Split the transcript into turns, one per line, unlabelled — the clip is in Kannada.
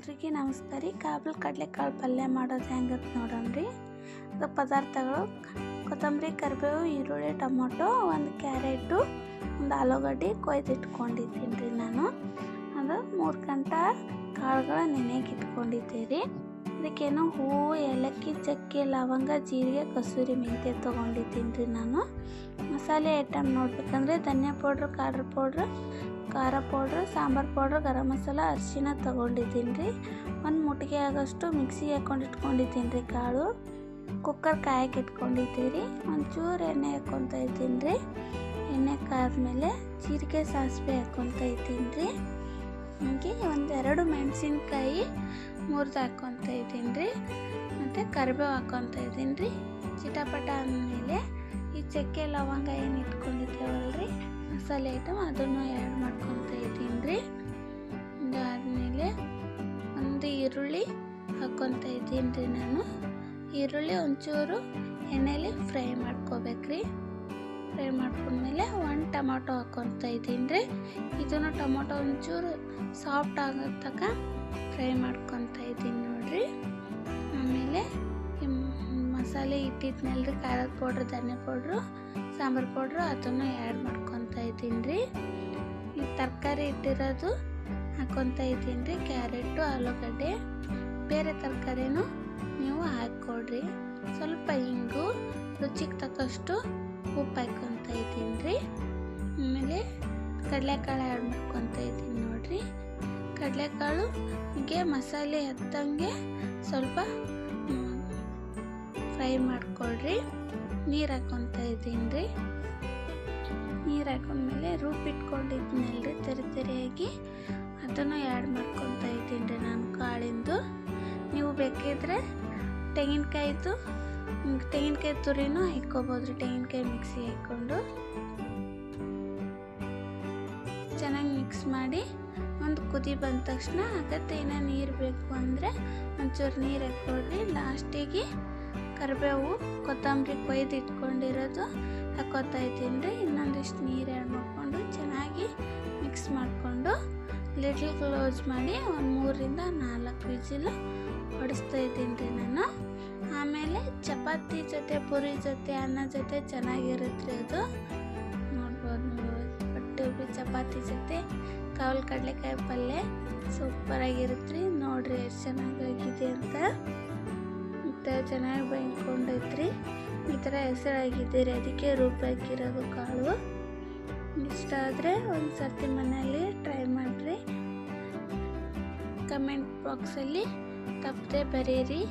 ಎಲ್ರಿಗೂ ನಮಸ್ಕಾರ ರೀ. ಕಾಬಲ್ ಕಡಲೆಕಾಳು ಪಲ್ಯ ಮಾಡೋದು ಹೆಂಗತ್ ರೀ. ಅದು ಪದಾರ್ಥಗಳು ಕೊತ್ತಂಬರಿ, ಕರಿಬೇವು, ಈರುಳ್ಳಿ, ಟೊಮೊಟೊ, ಒಂದು ಕ್ಯಾರೆಟು, ಒಂದು ಆಲೂಗಡ್ಡೆ ಕೊಯ್ದು ಇಟ್ಕೊಂಡಿದ್ದೀನಿ ರೀ ನಾನು. ಅದು ಮೂರು ಗಂಟೆ ಕಾಳುಗಳ ನೆನೆಗೆ ಇಟ್ಕೊಂಡಿದ್ದೆ ರೀ. ಅದಕ್ಕೇನೋ ಹೂವು ಏಲಕ್ಕಿ, ಚಕ್ಕೆ, ಲವಂಗ, ಜೀರಿಗೆ, ಕಸೂರಿ ಮೆಂತ್ಯ ತೊಗೊಂಡಿದ್ದೀನಿ ರೀ ನಾನು. ಮಸಾಲೆ ಐಟಮ್ ನೋಡ್ಬೇಕಂದ್ರೆ ಧನಿಯಾ ಪೌಡ್ರ್ ಖಾರ ಪೌಡ್ರ್ ಖಾರ ಪೌಡ್ರ್, ಸಾಂಬಾರು ಪೌಡ್ರ್, ಗರಂ ಮಸಾಲ, ಅರ್ಶಿನ ತೊಗೊಂಡಿದ್ದೀನಿ ರೀ. ಒಂದು ಮುಟ್ಟಿಗೆ ಆಗೋಷ್ಟು ಮಿಕ್ಸಿಗೆ ಹಾಕೊಂಡು ಇಟ್ಕೊಂಡಿದ್ದೀನಿ ರೀ ಕಾಳು. ಕುಕ್ಕರ್ ಕಾಯಕ್ಕೆ ಇಟ್ಕೊಂಡಿದ್ದೀರಿ. ಒಂಚೂರು ಎಣ್ಣೆ ಹಾಕ್ಕೊತ ಇದ್ದೀನಿ ರೀ. ಎಣ್ಣೆ ಕಾದ್ಮೇಲೆ ಜೀರಿಗೆ ಸಾಸಿವೆ ಹಾಕ್ಕೊತ ಇದ್ದೀನಿ ರೀ. ಹಾಗೆ ಒಂದೆರಡು ಮೆಣಸಿನ್ಕಾಯಿ ಮುರಿದು ಹಾಕ್ಕೊತ ಇದ್ದೀನಿ ರೀ. ಮತ್ತು ಕರಿಬೇವು ಹಾಕ್ಕೊತ ಇದ್ದೀನಿ ರೀ. ಚಿಟಪಟ ಅಂದಮೇಲೆ ಚಕ್ಕೆ ಲವಂಗ ಏನು ಇಟ್ಕೊಂಡಿದ್ದೇವಲ್ರಿ? ಮಸಾಲೆ ಐಟಮ್ ಅದನ್ನು ಆ್ಯಡ್ ಮಾಡ್ಕೊತ ಇದ್ದೀನಿ ರೀ ಅದಾದಮೇಲೆ ಒಂದು ಈರುಳ್ಳಿ ಹಾಕ್ಕೊತ ಇದ್ದೀನಿ ರೀ ನಾನು. ಈರುಳ್ಳಿ ಒಂಚೂರು ಎಣ್ಣೆಲಿ ಫ್ರೈ ಮಾಡ್ಕೋಬೇಕ್ರಿ. ಫ್ರೈ ಮಾಡ್ಕೊಂಡ್ಮೇಲೆ ಒಂದು ಟೊಮೊಟೊ ಹಾಕ್ಕೊತ ಇದ್ದೀನಿ ರೀ ಇದನ್ನು ಟೊಮೊಟೊ ಒಂಚೂರು ಸಾಫ್ಟ್ ಆಗೋ ತನಕ ಫ್ರೈ ಮಾಡ್ಕೊತ ಇದ್ದೀನಿ ಮಸಾಲೆ ರೀ ಖಾರದ ಪೌಡ್ರ್, ಧನ್ಯ ಪೌಡ್ರು, ಸಾಂಬಾರು ಪೌಡ್ರು, ಅದನ್ನು ಆ್ಯಡ್ ಮಾಡ್ಕೊತ ಇದ್ದೀನಿ ರೀ ಈ ತರಕಾರಿ ಇಟ್ಟಿರೋದು ಹಾಕ್ಕೊತ ಇದ್ದೀನಿ ರೀ ಕ್ಯಾರೆಟು, ಆಲೂಗಡ್ಡೆ. ಬೇರೆ ತರಕಾರಿನೂ ನೀವು ಹಾಕ್ಕೊಡ್ರಿ. ಸ್ವಲ್ಪ ಹಿಂಗು ರುಚಿಗೆ ತಕ್ಕಷ್ಟು ಉಪ್ಪು ಹಾಕ್ಕೊತ ಇದ್ದೀನಿ ರೀ ಆಮೇಲೆ ಕಡಲೆಕಾಳು ಆ್ಯಡ್ ಮಾಡ್ಕೊತ ಇದ್ದೀನಿ ನೋಡಿರಿ. ಕಡಲೆಕಾಳು ಹೀಗೆ ಮಸಾಲೆ ಹತ್ತಂಗೆ ಸ್ವಲ್ಪ ಫ್ರೈ ಮಾಡ್ಕೊಳ್ರಿ. ನೀರು ಹಾಕೊತ ಇದ್ದೀನಿ ರೀ. ನೀರು ಹಾಕೊಂಡ್ಮೇಲೆ ರೀ ತೆರೆ ತೆರೆಯಾಗಿ. ಅದನ್ನು ಆ್ಯಡ್ ಮಾಡ್ಕೊತ ಇದ್ದೀನಿ ರೀ ನಾನು ಕಾಳಿಂದು. ನೀವು ಬೇಕಿದ್ರೆ ತೆಂಗಿನಕಾಯ್ದು ತೆಂಗಿನಕಾಯಿ ತುರಿನೂ ಹಾಕ್ಕೋಬೋದು ರೀ, ತೆಂಗಿನಕಾಯಿ ಮಿಕ್ಸಿ ಹಾಕ್ಕೊಂಡು. ಚೆನ್ನಾಗಿ ಮಿಕ್ಸ್ ಮಾಡಿ ಒಂದು ಕುದಿ ಬಂದ ತಕ್ಷಣ ಅಗತ್ಯ ಏನೋ ನೀರು ಬೇಕು ಅಂದರೆ ಒಂಚೂರು ನೀರು ಹಾಕ್ಕೊಡ್ರಿ ಲಾಸ್ಟಿಗೆ ಕರಿಬೇವು, ಕೊತ್ತಂಬರಿ ಕೊಯ್ದು ಇಟ್ಕೊಂಡಿರೋದು ಹಾಕೋತಾ ಇದ್ದೀನಿ ರೀ. ಇನ್ನೊಂದಿಷ್ಟು ನೀರು ಆ್ಯಡ್ ಮಾಡಿಕೊಂಡು ಚೆನ್ನಾಗಿ ಮಿಕ್ಸ್ ಮಾಡಿಕೊಂಡು ಲಿಟ್ಲ್ ಕ್ಲೋಸ್ ಮಾಡಿ ಒಂದು ಮೂರರಿಂದ ನಾಲ್ಕು ವಿಜಿಲು ಹೊಡಿಸ್ತಾ ಇದ್ದೀನಿ ರೀ ನಾನು. ಆಮೇಲೆ ಚಪಾತಿ ಜೊತೆ, ಪುರಿ ಜೊತೆ, ಅನ್ನ ಜೊತೆ ಚೆನ್ನಾಗಿರುತ್ತೆ ಅದು. ನೋಡ್ಬೋದು ಬಟ್ಟು ಚಪಾತಿ ಜೊತೆ ಕಾವಲ್ ಕಡಲೆಕಾಯಿ ಪಲ್ಯ ಸೂಪರಾಗಿರುತ್ತೆ ರೀ. ನೋಡಿರಿ ಎಷ್ಟು ಮತ್ತು ಚೆನ್ನಾಗಿ ಬೈಕೊಂಡೈತ್ರಿ. ಈ ಥರ ಹೆಸರಾಗಿದ್ದೀರಿ, ಅದಕ್ಕೆ ರುಬ್ಬಾಕಿರೋದು ಕಾಳು. ಇಷ್ಟ ಆದರೆ ಒಂದು ಸರ್ತಿ ಮನೆಯಲ್ಲಿ ಟ್ರೈ ಮಾಡಿರಿ. ಕಮೆಂಟ್ ಬಾಕ್ಸಲ್ಲಿ ತಪ್ಪದೆ ಬರೀರಿ